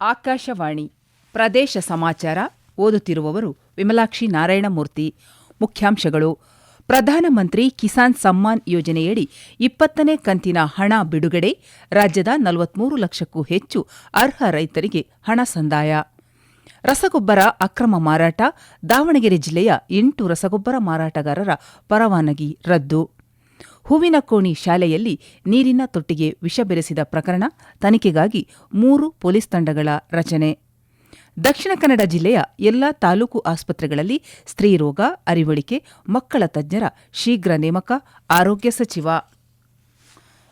ಆಕಾಶವಾಣಿ ಪ್ರದೇಶ ಸಮಾಚಾರ ಓದುತ್ತಿರುವವರು ವಿಮಲಾಕ್ಷಿ ನಾರಾಯಣಮೂರ್ತಿ. ಮುಖ್ಯಾಂಶಗಳು. ಪ್ರಧಾನಮಂತ್ರಿ ಕಿಸಾನ್ ಸಮ್ಮಾನ್ ಯೋಜನೆಯಡಿ ಇಪ್ಪತ್ತನೇ ಕಂತಿನ ಹಣ ಬಿಡುಗಡೆ, ರಾಜ್ಯದ ನಲವತ್ಮೂರು ಲಕ್ಷಕ್ಕೂ ಹೆಚ್ಚು ಅರ್ಹ ರೈತರಿಗೆ ಹಣ ಸಂದಾಯ. ರಸಗೊಬ್ಬರ ಅಕ್ರಮ ಮಾರಾಟ, ದಾವಣಗೆರೆ ಜಿಲ್ಲೆಯ ಎಂಟು ರಸಗೊಬ್ಬರ ಮಾರಾಟಗಾರರ ಪರವಾನಗಿ ರದ್ದು. ಹೂವಿನಕೋಣಿ ಶಾಲೆಯಲ್ಲಿ ನೀರಿನ ತೊಟ್ಟಿಗೆ ವಿಷ ಬೆರೆಸಿದ ಪ್ರಕರಣ ತನಿಖೆಗಾಗಿ ಮೂರು ಪೊಲೀಸ್ ತಂಡಗಳ ರಚನೆ. ದಕ್ಷಿಣ ಕನ್ನಡ ಜಿಲ್ಲೆಯ ಎಲ್ಲ ತಾಲೂಕು ಆಸ್ಪತ್ರೆಗಳಲ್ಲಿ ಸ್ತ್ರೀರೋಗ ಅರಿವಳಿಕೆ, ಮಕ್ಕಳ ತಜ್ಞರ ಶೀಘ್ರ ನೇಮಕ ಆರೋಗ್ಯ ಸಚಿವ.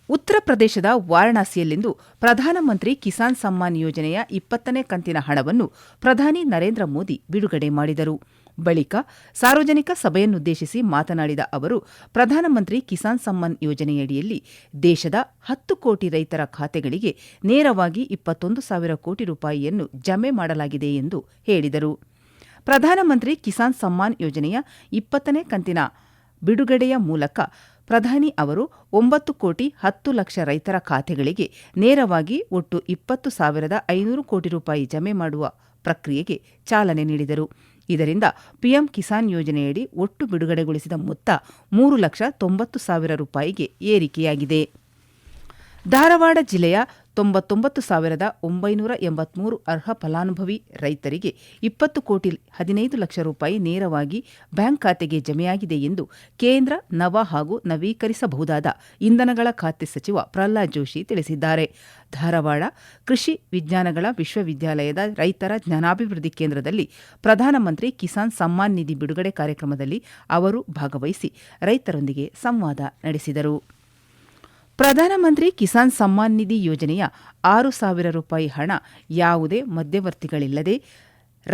ಉತ್ತರ ಪ್ರದೇಶದ ವಾರಣಾಸಿಯಲ್ಲಿಂದು ಪ್ರಧಾನಮಂತ್ರಿ ಕಿಸಾನ್ ಸಮ್ಮಾನ್ ಯೋಜನೆಯ ಇಪ್ಪತ್ತನೇ ಕಂತಿನ ಹಣವನ್ನು ಪ್ರಧಾನಿ ನರೇಂದ್ರ ಮೋದಿ ಬಿಡುಗಡೆ ಮಾಡಿದರು. ಬಳಿಕ ಸಾರ್ವಜನಿಕ ಸಭೆಯನ್ನುದ್ದೇಶಿಸಿ ಮಾತನಾಡಿದ ಅವರು, ಪ್ರಧಾನಮಂತ್ರಿ ಕಿಸಾನ್ ಸಮ್ಮಾನ್ ಯೋಜನೆಯಡಿಯಲ್ಲಿ ದೇಶದ ಹತ್ತು ಕೋಟಿ ರೈತರ ಖಾತೆಗಳಿಗೆ ನೇರವಾಗಿ ಇಪ್ಪತ್ತೊಂದು ಸಾವಿರ ಕೋಟಿ ರೂಪಾಯಿಯನ್ನು ಜಮೆ ಮಾಡಲಾಗಿದೆ ಎಂದು ಹೇಳಿದರು. ಪ್ರಧಾನಮಂತ್ರಿ ಕಿಸಾನ್ ಸಮ್ಮಾನ್ ಯೋಜನೆಯ ಇಪ್ಪತ್ತನೇ ಕಂತಿನ ಬಿಡುಗಡೆಯ ಮೂಲಕ ಪ್ರಧಾನಿ ಅವರು ಒಂಬತ್ತು ಕೋಟಿ ಹತ್ತು ಲಕ್ಷ ರೈತರ ಖಾತೆಗಳಿಗೆ ನೇರವಾಗಿ ಒಟ್ಟು ಇಪ್ಪತ್ತು ಸಾವಿರದ ಐನೂರು ಕೋಟಿ ರೂಪಾಯಿ ಜಮೆ ಮಾಡುವ ಪ್ರಕ್ರಿಯೆಗೆ ಚಾಲನೆ ನೀಡಿದರು. ಇದರಿಂದ ಪಿಎಂ ಕಿಸಾನ್ ಯೋಜನೆಯಡಿ ಒಟ್ಟು ಬಿಡುಗಡೆಗೊಳಿಸಿದ ಮೊತ್ತ ಮೂರು ಲಕ್ಷ ತೊಂಬತ್ತು ಸಾವಿರ ರೂಪಾಯಿಗೆ ಏರಿಕೆಯಾಗಿದೆ. ಧಾರವಾಡ ಜಿಲ್ಲೆಯ ತೊಂಬತ್ತೊಂಬತ್ತು ಸಾವಿರದ ಒಂಬೈನೂರ ಎಂಬತ್ಮೂರು ಅರ್ಹ ಫಲಾನುಭವಿ ರೈತರಿಗೆ ಇಪ್ಪತ್ತು ಕೋಟಿ ಹದಿನೈದು ಲಕ್ಷ ರೂಪಾಯಿ ನೇರವಾಗಿ ಬ್ಯಾಂಕ್ ಖಾತೆಗೆ ಜಮೆಯಾಗಿದೆ ಎಂದು ಕೇಂದ್ರ ನವ ಹಾಗೂ ನವೀಕರಿಸಬಹುದಾದ ಇಂಧನಗಳ ಖಾತೆ ಸಚಿವ ಪ್ರಹ್ಲಾದ್ ಜೋಶಿ ತಿಳಿಸಿದ್ದಾರೆ. ಧಾರವಾಡ ಕೃಷಿ ವಿಜ್ಞಾನಗಳ ವಿಶ್ವವಿದ್ಯಾಲಯದ ರೈತರ ಜ್ಞಾನಾಭಿವೃದ್ಧಿ ಕೇಂದ್ರದಲ್ಲಿ ಪ್ರಧಾನಮಂತ್ರಿ ಕಿಸಾನ್ ಸಮ್ಮಾನ್ ನಿಧಿ ಬಿಡುಗಡೆ ಕಾರ್ಯಕ್ರಮದಲ್ಲಿ ಅವರು ಭಾಗವಹಿಸಿ ರೈತರೊಂದಿಗೆ ಸಂವಾದ ನಡೆಸಿದರು. ಪ್ರಧಾನಮಂತ್ರಿ ಕಿಸಾನ್ ಸಮ್ಮಾನ್ ನಿಧಿ ಯೋಜನೆಯ ಆರು ಸಾವಿರ ರೂಪಾಯಿ ಹಣ ಯಾವುದೇ ಮಧ್ಯವರ್ತಿಗಳಿಲ್ಲದೆ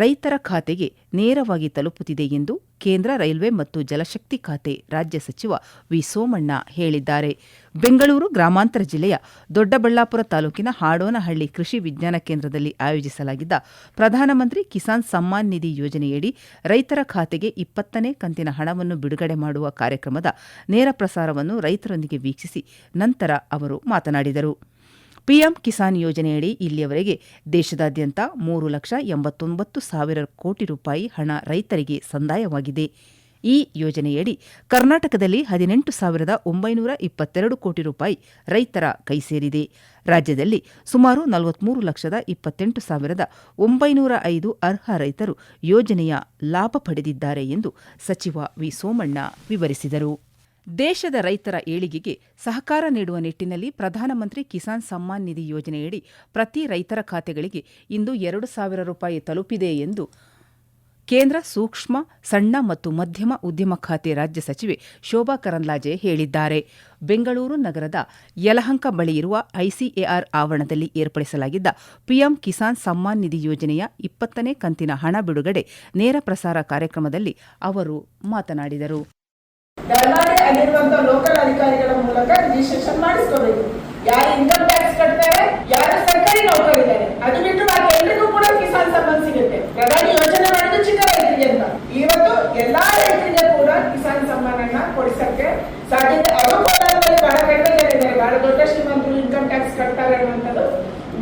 ರೈತರ ಖಾತೆಗೆ ನೇರವಾಗಿ ತಲುಪುತ್ತಿದೆ ಎಂದು ಕೇಂದ್ರ ರೈಲ್ವೆ ಮತ್ತು ಜಲಶಕ್ತಿ ಖಾತೆ ರಾಜ್ಯ ಸಚಿವ ವಿ ಸೋಮಣ್ಣ ಹೇಳಿದ್ದಾರೆ. ಬೆಂಗಳೂರು ಗ್ರಾಮಾಂತರ ಜಿಲ್ಲೆಯ ದೊಡ್ಡಬಳ್ಳಾಪುರ ತಾಲೂಕಿನ ಹಾಡೋನಹಳ್ಳಿ ಕೃಷಿ ವಿಜ್ಞಾನ ಕೇಂದ್ರದಲ್ಲಿ ಆಯೋಜಿಸಲಾಗಿದ್ದ ಪ್ರಧಾನಮಂತ್ರಿ ಕಿಸಾನ್ ಸಮ್ಮಾನ್ ನಿಧಿ ಯೋಜನೆಯಡಿ ರೈತರ ಖಾತೆಗೆ ಇಪ್ಪತ್ತನೇ ಕಂತಿನ ಹಣವನ್ನು ಬಿಡುಗಡೆ ಮಾಡುವ ಕಾರ್ಯಕ್ರಮದ ನೇರ ಪ್ರಸಾರವನ್ನು ರೈತರೊಂದಿಗೆ ವೀಕ್ಷಿಸಿ ನಂತರ ಅವರು ಮಾತನಾಡಿದರು. ಪಿಎಂ ಕಿಸಾನ್ ಯೋಜನೆಯಡಿ ಇಲ್ಲಿಯವರೆಗೆ ದೇಶದಾದ್ಯಂತ ಮೂರು ಲಕ್ಷ ಎಂಬತ್ತೊಂಬತ್ತು ಸಾವಿರ ಕೋಟಿ ರೂಪಾಯಿ ಹಣ ರೈತರಿಗೆ ಸಂದಾಯವಾಗಿದೆ. ಈ ಯೋಜನೆಯಡಿ ಕರ್ನಾಟಕದಲ್ಲಿ ಹದಿನೆಂಟು ಸಾವಿರದ ಒಂಬೈನೂರ ಇಪ್ಪತ್ತೆರಡು ಕೋಟಿ ರೂಪಾಯಿ ರೈತರ ಕೈ ಸೇರಿದೆ. ರಾಜ್ಯದಲ್ಲಿ ಸುಮಾರು ನಲವತ್ಮೂರು ಲಕ್ಷದ ಇಪ್ಪತ್ತೆಂಟು ಸಾವಿರದ ಒಂಬೈನೂರ ಐದು ಅರ್ಹ ರೈತರು ಯೋಜನೆಯ ಲಾಭ ಪಡೆದಿದ್ದಾರೆ ಎಂದು ಸಚಿವ ವಿ ಸೋಮಣ್ಣ ವಿವರಿಸಿದರು. ದೇಶದ ರೈತರ ಏಳಿಗೆಗೆ ಸಹಕಾರ ನೀಡುವ ನಿಟ್ಟಿನಲ್ಲಿ ಪ್ರಧಾನಮಂತ್ರಿ ಕಿಸಾನ್ ಸಮ್ಮಾನ್ ನಿಧಿ ಯೋಜನೆಯಡಿ ಪ್ರತಿ ರೈತರ ಖಾತೆಗಳಿಗೆ ಇಂದು ಎರಡು ಸಾವಿರ ರೂಪಾಯಿ ತಲುಪಿದೆ ಎಂದು ಕೇಂದ್ರ ಸೂಕ್ಷ್ಮ, ಸಣ್ಣ ಮತ್ತು ಮಧ್ಯಮ ಉದ್ಯಮ ಖಾತೆ ರಾಜ್ಯ ಸಚಿವೆ ಶೋಭಾ ಕರಂದ್ಲಾಜೆ ಹೇಳಿದ್ದಾರೆ. ಬೆಂಗಳೂರು ನಗರದ ಯಲಹಂಕ ಬಳಿ ಇರುವ ಐಸಿಎಆರ್ ಆವರಣದಲ್ಲಿ ಏರ್ಪಡಿಸಲಾಗಿದ್ದ ಪಿಎಂ ಕಿಸಾನ್ ಸಮ್ಮಾನ್ ನಿಧಿ ಯೋಜನೆಯ ಇಪ್ಪತ್ತನೇ ಕಂತಿನ ಹಣ ಬಿಡುಗಡೆ ನೇರ ಪ್ರಸಾರ ಕಾರ್ಯಕ್ರಮದಲ್ಲಿ ಅವರು ಮಾತನಾಡಿದರು. ದಲ್ಲಾಳಿ ಆಗಿರುವಂತ ಲೋಕಲ್ ಅಧಿಕಾರಿಗಳ ಮೂಲಕ ರಿಜಿಸ್ಟ್ರೇಷನ್ ಮಾಡಿಸ್ಕೋಬೇಕು. ಯಾರು ಇನ್ಕಮ್ ಟ್ಯಾಕ್ಸ್ ಕಟ್ತಾರೆ, ಯಾರು ಸರ್ಕಾರಿ ನೌಕರಿದ್ದಾರೆ, ಅದು ಬಿಟ್ಟು ಬಾಕಿ ಎಲ್ರಿಗೂ ಕೂಡ ಕಿಸಾನ್ ಸಮ್ಮಾನ್ ಸಿಗುತ್ತೆ. ಪ್ರಧಾನಿ ಯೋಜನೆ ಮಾಡಿದ್ದು ಚಿಕ್ಕ ರೈತರಿಗೆ ಅಂತ. ಇವತ್ತು ಎಲ್ಲಾ ರೈತರಿಗೆ ಕೂಡ ಕಿಸಾನ್ ಸಮ್ಮಾನನ್ನ ಕೊಡಿಸಕ್ಕೆ ಸಾಧ್ಯತೆ. ಕೋಲಾರದಲ್ಲಿ ಬಹಳ ಕಡಿಮೆ ಇದ್ದಾರೆ. ಬಹಳ ದೊಡ್ಡ ಶ್ರೀಮಂತರು ಇನ್ಕಮ್ ಟ್ಯಾಕ್ಸ್ ಕಟ್ತಾರೆ ಅನ್ನುವಂಥದ್ದು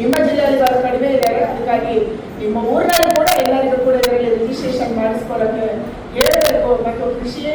ನಿಮ್ಮ ಜಿಲ್ಲೆಯಲ್ಲಿ ಬಹಳ ಕಡಿಮೆ ಇದ್ದಾರೆ. ಅದಕ್ಕಾಗಿ ನಿಮ್ಮ ಊರಿನಲ್ಲಿ ಕೂಡ ಎಲ್ಲರಿಗೂ ಕೂಡ ಇದರಲ್ಲಿ ರಿಜಿಸ್ಟ್ರೇಷನ್ ಮಾಡಿಸ್ಕೊಳ್ಳೋಕೆ ಹೇಳಬೇಕು. ಮತ್ತು ಕೃಷಿಯೇ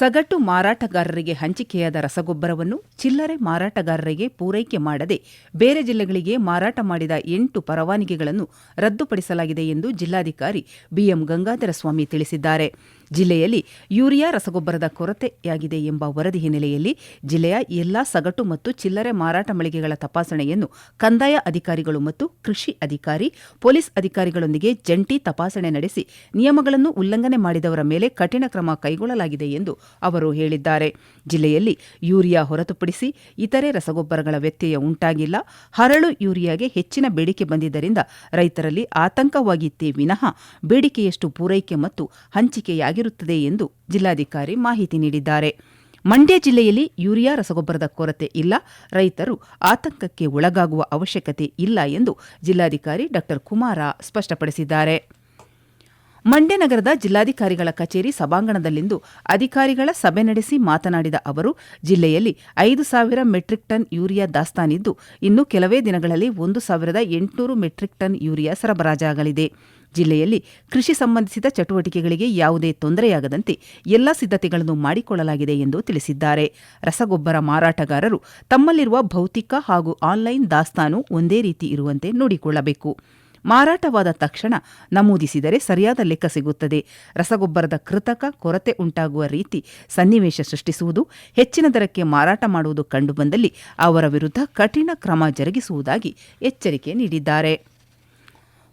ಸಗಟು ಮಾರಾಟಗಾರರಿಗೆ ಹಂಚಿಕೆಯಾದ ರಸಗೊಬ್ಬರವನ್ನು ಚಿಲ್ಲರೆ ಮಾರಾಟಗಾರರಿಗೆ ಪೂರೈಕೆ ಮಾಡದೆ ಬೇರೆ ಜಿಲ್ಲೆಗಳಿಗೆ ಮಾರಾಟ ಮಾಡಿದ ಎಂಟು ಪರವಾನಗಿಗಳನ್ನು ರದ್ದುಪಡಿಸಲಾಗಿದೆ ಎಂದು ಜಿಲ್ಲಾಧಿಕಾರಿ ಬಿಎಂ ಗಂಗಾಧರ ಸ್ವಾಮಿ ತಿಳಿಸಿದ್ದಾರೆ. ಜಿಲ್ಲೆಯಲ್ಲಿ ಯೂರಿಯಾ ರಸಗೊಬ್ಬರದ ಕೊರತೆಯಾಗಿದೆ ಎಂಬ ವರದಿ ಹಿನ್ನೆಲೆಯಲ್ಲಿ ಜಿಲ್ಲೆಯ ಎಲ್ಲಾ ಸಗಟು ಮತ್ತು ಚಿಲ್ಲರೆ ಮಾರಾಟ ಮಳಿಗೆಗಳ ತಪಾಸಣೆಯನ್ನು ಕಂದಾಯ ಅಧಿಕಾರಿಗಳು ಮತ್ತು ಕೃಷಿ ಅಧಿಕಾರಿ, ಪೊಲೀಸ್ ಅಧಿಕಾರಿಗಳೊಂದಿಗೆ ಜಂಟಿ ತಪಾಸಣೆ ನಡೆಸಿ ನಿಯಮಗಳನ್ನು ಉಲ್ಲಂಘನೆ ಮಾಡಿದವರ ಮೇಲೆ ಕಠಿಣ ಕ್ರಮ ಕೈಗೊಳ್ಳಲಾಗಿದೆ ಎಂದು ಅವರು ಹೇಳಿದ್ದಾರೆ. ಜಿಲ್ಲೆಯಲ್ಲಿ ಯೂರಿಯಾ ಹೊರತುಪಡಿಸಿ ಇತರೆ ರಸಗೊಬ್ಬರಗಳ ವ್ಯತ್ಯಯ ಉಂಟಾಗಿಲ್ಲ. ಹರಳು ಯೂರಿಯಾಗೆ ಹೆಚ್ಚಿನ ಬೇಡಿಕೆ ಬಂದಿದ್ದರಿಂದ ರೈತರಲ್ಲಿ ಆತಂಕವಾಗಿತ್ತೇ ವಿನಃ ಬೇಡಿಕೆಯಷ್ಟು ಪೂರೈಕೆ ಮತ್ತು ಹಂಚಿಕೆಯಾಗಿರುತ್ತದೆ ಎಂದು ಜಿಲ್ಲಾಧಿಕಾರಿ ಮಾಹಿತಿ ನೀಡಿದ್ದಾರೆ. ಮಂಡ್ಯ ಜಿಲ್ಲೆಯಲ್ಲಿ ಯೂರಿಯಾ ರಸಗೊಬ್ಬರದ ಕೊರತೆ ಇಲ್ಲ. ರೈತರು ಆತಂಕಕ್ಕೆ ಒಳಗಾಗುವ ಅವಶ್ಯಕತೆ ಇಲ್ಲ ಎಂದು ಜಿಲ್ಲಾಧಿಕಾರಿ ಡಾ ಕುಮಾರ ಸ್ಪಷ್ಟಪಡಿಸಿದ್ದಾರೆ. ಮಂಡ್ಯ ನಗರದ ಜಿಲ್ಲಾಧಿಕಾರಿಗಳ ಕಚೇರಿ ಸಭಾಂಗಣದಲ್ಲಿಂದು ಅಧಿಕಾರಿಗಳ ಸಭೆ ನಡೆಸಿ ಮಾತನಾಡಿದ ಅವರು, ಜಿಲ್ಲೆಯಲ್ಲಿ ಐದು ಸಾವಿರ ಮೆಟ್ರಿಕ್ ಟನ್ ಯೂರಿಯಾ ದಾಸ್ತಾನಿದ್ದು, ಇನ್ನು ಕೆಲವೇ ದಿನಗಳಲ್ಲಿ ಒಂದು ಸಾವಿರದ ಎಂಟುನೂರು ಮೆಟ್ರಿಕ್ ಟನ್ ಯೂರಿಯಾ ಸರಬರಾಜಾಗಲಿದೆ. ಜಿಲ್ಲೆಯಲ್ಲಿ ಕೃಷಿ ಸಂಬಂಧಿಸಿದ ಚಟುವಟಿಕೆಗಳಿಗೆ ಯಾವುದೇ ತೊಂದರೆಯಾಗದಂತೆ ಎಲ್ಲ ಸಿದ್ಧತೆಗಳನ್ನು ಮಾಡಿಕೊಳ್ಳಲಾಗಿದೆ ಎಂದು ತಿಳಿಸಿದ್ದಾರೆ. ರಸಗೊಬ್ಬರ ಮಾರಾಟಗಾರರು ತಮ್ಮಲ್ಲಿರುವ ಭೌತಿಕ ಹಾಗೂ ಆನ್ಲೈನ್ ದಾಸ್ತಾನು ಒಂದೇ ರೀತಿ ಇರುವಂತೆ ನೋಡಿಕೊಳ್ಳಬೇಕು. ಮಾರಾಟವಾದ ತಕ್ಷಣ ನಮೂದಿಸಿದರೆ ಸರಿಯಾದ ಲೆಕ್ಕ ಸಿಗುತ್ತದೆ. ರಸಗೊಬ್ಬರದ ಕೃತಕ ಕೊರತೆ ಉಂಟಾಗುವ ರೀತಿ ಸನ್ನಿವೇಶ ಸೃಷ್ಟಿಸುವುದು, ಹೆಚ್ಚಿನ ದರಕ್ಕೆ ಮಾರಾಟ ಮಾಡುವುದು ಕಂಡುಬಂದಲ್ಲಿ ಅವರ ವಿರುದ್ಧ ಕಠಿಣ ಕ್ರಮ ಜರುಗಿಸುವುದಾಗಿ ಎಚ್ಚರಿಕೆ ನೀಡಿದ್ದಾರೆ.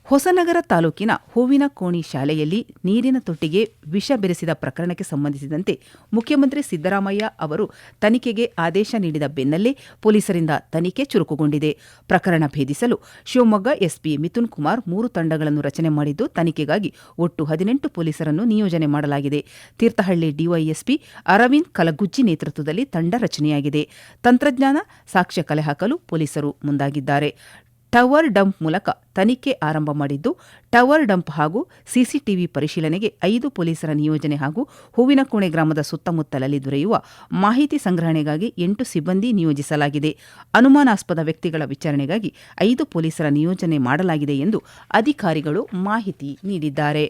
ಹೊಸನಗರ ತಾಲೂಕಿನ ಹೂವಿನ ಕೋಣಿ ಶಾಲೆಯಲ್ಲಿ ನೀರಿನ ತೊಟ್ಟಿಗೆ ವಿಷ ಬೆರೆಸಿದ ಪ್ರಕರಣಕ್ಕೆ ಸಂಬಂಧಿಸಿದಂತೆ ಮುಖ್ಯಮಂತ್ರಿ ಸಿದ್ದರಾಮಯ್ಯ ಅವರು ತನಿಖೆಗೆ ಆದೇಶ ನೀಡಿದ ಬೆನ್ನಲ್ಲೇ ಪೊಲೀಸರಿಂದ ತನಿಖೆ ಚುರುಕುಗೊಂಡಿದೆ. ಪ್ರಕರಣ ಭೇದಿಸಲು ಶಿವಮೊಗ್ಗ ಎಸ್ಪಿ ಮಿಥುನ್ ಕುಮಾರ್ ಮೂರು ತಂಡಗಳನ್ನು ರಚನೆ ಮಾಡಿದ್ದು, ತನಿಖೆಗಾಗಿ ಒಟ್ಟು ಹದಿನೆಂಟು ಪೊಲೀಸರನ್ನು ನಿಯೋಜನೆ ಮಾಡಲಾಗಿದೆ. ತೀರ್ಥಹಳ್ಳಿ ಡಿವೈಎಸ್ಪಿ ಅರವಿಂದ್ ಕಲಗುಜ್ಜಿ ನೇತೃತ್ವದಲ್ಲಿ ತಂಡ ರಚನೆಯಾಗಿದೆ. ತಂತ್ರಜ್ಞಾನ ಸಾಕ್ಷ್ಯ ಕಲೆ ಹಾಕಲು ಪೊಲೀಸರು ಮುಂದಾಗಿದ್ದಾರೆ. ಟವರ್ ಡಂಪ್ ಮೂಲಕ ತನಿಖೆ ಆರಂಭ ಮಾಡಿದ್ದು, ಟವರ್ ಡಂಪ್ ಹಾಗೂ ಸಿಸಿಟಿವಿ ಪರಿಶೀಲನೆಗೆ ಐದು ಪೊಲೀಸರ ನಿಯೋಜನೆ ಹಾಗೂ ಹೂವಿನಕೋಣೆ ಗ್ರಾಮದ ಸುತ್ತಮುತ್ತಲಲ್ಲಿ ದೊರೆಯುವ ಮಾಹಿತಿ ಸಂಗ್ರಹಣೆಗಾಗಿ ಎಂಟು ಸಿಬ್ಬಂದಿ ನಿಯೋಜಿಸಲಾಗಿದೆ. ಅನುಮಾನಾಸ್ಪದ ವ್ಯಕ್ತಿಗಳ ವಿಚಾರಣೆಗಾಗಿ ಐದು ಪೊಲೀಸರ ನಿಯೋಜನೆ ಮಾಡಲಾಗಿದೆ ಎಂದು ಅಧಿಕಾರಿಗಳು ಮಾಹಿತಿ ನೀಡಿದ್ದಾರೆ.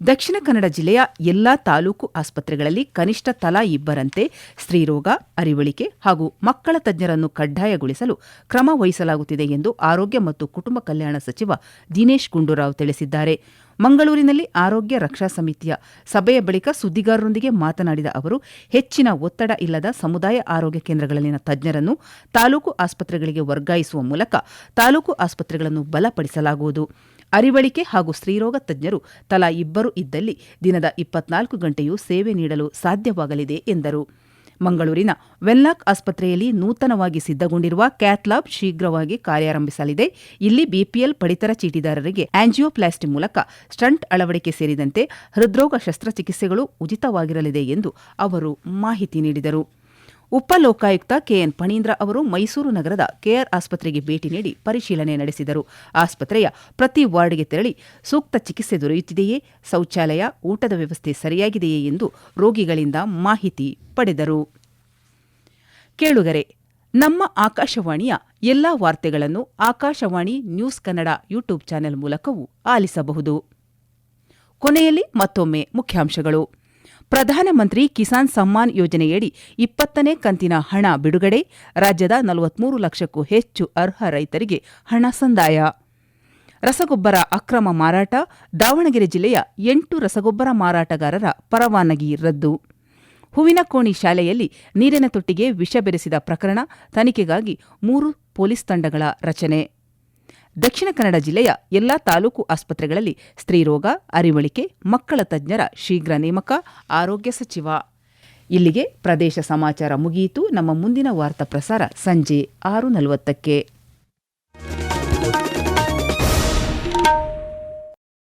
ದಕ್ಷಿಣ ಕನ್ನಡ ಜಿಲ್ಲೆಯ ಎಲ್ಲಾ ತಾಲೂಕು ಆಸ್ಪತ್ರೆಗಳಲ್ಲಿ ಕನಿಷ್ಠ ತಲಾ ಇಬ್ಬರಂತೆ ಸ್ತ್ರೀರೋಗ, ಅರಿವಳಿಕೆ ಹಾಗೂ ಮಕ್ಕಳ ತಜ್ಞರನ್ನು ಕಡ್ಡಾಯಗೊಳಿಸಲು ಕ್ರಮ ವಹಿಸಲಾಗುತ್ತಿದೆ ಎಂದು ಆರೋಗ್ಯ ಮತ್ತು ಕುಟುಂಬ ಕಲ್ಯಾಣ ಸಚಿವ ದಿನೇಶ್ ಗುಂಡೂರಾವ್ ತಿಳಿಸಿದ್ದಾರೆ. ಮಂಗಳೂರಿನಲ್ಲಿ ಆರೋಗ್ಯ ರಕ್ಷಾ ಸಮಿತಿಯ ಸಭೆಯ ಬಳಿಕ ಸುದ್ದಿಗಾರರೊಂದಿಗೆ ಮಾತನಾಡಿದ ಅವರು, ಹೆಚ್ಚಿನ ಒತ್ತಡ ಇಲ್ಲದ ಸಮುದಾಯ ಆರೋಗ್ಯ ಕೇಂದ್ರಗಳಲ್ಲಿನ ತಜ್ಞರನ್ನು ತಾಲೂಕು ಆಸ್ಪತ್ರೆಗಳಿಗೆ ವರ್ಗಾಯಿಸುವ ಮೂಲಕ ತಾಲೂಕು ಆಸ್ಪತ್ರೆಗಳನ್ನು ಬಲಪಡಿಸಲಾಗುವುದು. ಅರಿವಳಿಕೆ ಹಾಗೂ ಸ್ತ್ರೀರೋಗ ತಜ್ಞರು ತಲಾ ಇಬ್ಬರು ಇದ್ದಲ್ಲಿ ದಿನದ ಇಪ್ಪತ್ನಾಲ್ಕು ಗಂಟೆಯೂ ಸೇವೆ ನೀಡಲು ಸಾಧ್ಯವಾಗಲಿದೆ ಎಂದರು. ಮಂಗಳೂರಿನ ವೆನ್ಲಾಕ್ ಆಸ್ಪತ್ರೆಯಲ್ಲಿ ನೂತನವಾಗಿ ಸಿದ್ಧಗೊಂಡಿರುವ ಕ್ಯಾಥ್ಲಾಬ್ ಶೀಘ್ರವಾಗಿ ಕಾರ್ಯಾರಂಭಿಸಲಿದೆ. ಇಲ್ಲಿ ಬಿಪಿಎಲ್ ಪಡಿತರ ಚೀಟಿದಾರರಿಗೆ ಆಂಜಿಯೋಪ್ಲಾಸ್ಟಿ ಮೂಲಕ ಸ್ಟಂಟ್ ಅಳವಡಿಕೆ ಸೇರಿದಂತೆ ಹೃದ್ರೋಗ ಶಸ್ತ್ರಚಿಕಿತ್ಸೆಗಳು ಉಚಿತವಾಗಿರಲಿದೆ ಎಂದು ಅವರು ಮಾಹಿತಿ ನೀಡಿದರು. ಉಪ ಲೋಕಾಯುಕ್ತ ಕೆಎನ್ ಫಣೀಂದ್ರ ಅವರು ಮೈಸೂರು ನಗರದ ಕೆಆರ್ ಆಸ್ಪತ್ರೆಗೆ ಭೇಟಿ ನೀಡಿ ಪರಿಶೀಲನೆ ನಡೆಸಿದರು. ಆಸ್ಪತ್ರೆಯ ಪ್ರತಿ ವಾರ್ಡ್ಗೆ ತೆರಳಿ ಸೂಕ್ತ ಚಿಕಿತ್ಸೆ ದೊರೆಯುತ್ತಿದೆಯೇ? ಶೌಚಾಲಯ, ಊಟದ ವ್ಯವಸ್ಥೆ ಸರಿಯಾಗಿದೆಯೇ ಎಂದು ರೋಗಿಗಳಿಂದ ಮಾಹಿತಿ ಪಡೆದರು. ಕೇಳುಗರೆ, ನಮ್ಮ ಆಕಾಶವಾಣಿಯ ಎಲ್ಲಾ ವಾರ್ತೆಗಳನ್ನು Akashvani news Kannada YouTube channel ಮೂಲಕವೂ ಆಲಿಸಬಹುದು. ಕೊನೆಯಲ್ಲಿ ಮತ್ತೊಮ್ಮೆ ಮುಖ್ಯಾಂಶಗಳು. ಪ್ರಧಾನಮಂತ್ರಿ ಕಿಸಾನ್ ಸಮ್ಮಾನ್ ಯೋಜನೆಯಡಿ ಇಪ್ಪತ್ತನೇ ಕಂತಿನ ಹಣ ಬಿಡುಗಡೆ, ರಾಜ್ಯದ ನಲವತ್ಮೂರು ಲಕ್ಷಕ್ಕೂ ಹೆಚ್ಚು ಅರ್ಹ ರೈತರಿಗೆ ಹಣ ಸಂದಾಯ. ರಸಗೊಬ್ಬರ ಅಕ್ರಮ ಮಾರಾಟ, ದಾವಣಗೆರೆ ಜಿಲ್ಲೆಯ ಎಂಟು ರಸಗೊಬ್ಬರ ಮಾರಾಟಗಾರರ ಪರವಾನಗಿ ರದ್ದು. ಹೂವಿನಕೋಣಿ ಶಾಲೆಯಲ್ಲಿ ನೀರಿನ ತೊಟ್ಟಿಗೆ ವಿಷ ಬೆರೆಸಿದ ಪ್ರಕರಣ, ತನಿಖೆಗಾಗಿ ಮೂರು ಪೊಲೀಸ್ ತಂಡಗಳ ರಚನೆ. ದಕ್ಷಿಣ ಕನ್ನಡ ಜಿಲ್ಲೆಯ ಎಲ್ಲಾ ತಾಲೂಕು ಆಸ್ಪತ್ರೆಗಳಲ್ಲಿ ಸ್ತ್ರೀರೋಗ ಅರಿವಳಿಕೆ, ಮಕ್ಕಳ ತಜ್ಞರ ಶೀಘ್ರ ನೇಮಕ, ಆರೋಗ್ಯ ಸಚಿವ. ಇಲ್ಲಿಗೆ ಪ್ರದೇಶ ಸಮಾಚಾರ ಮುಗಿಯಿತು. ನಮ್ಮ ಮುಂದಿನ ವಾರ್ತಾ ಪ್ರಸಾರ ಸಂಜೆ ಆರು ನಲವತ್ತಕ್ಕೆ.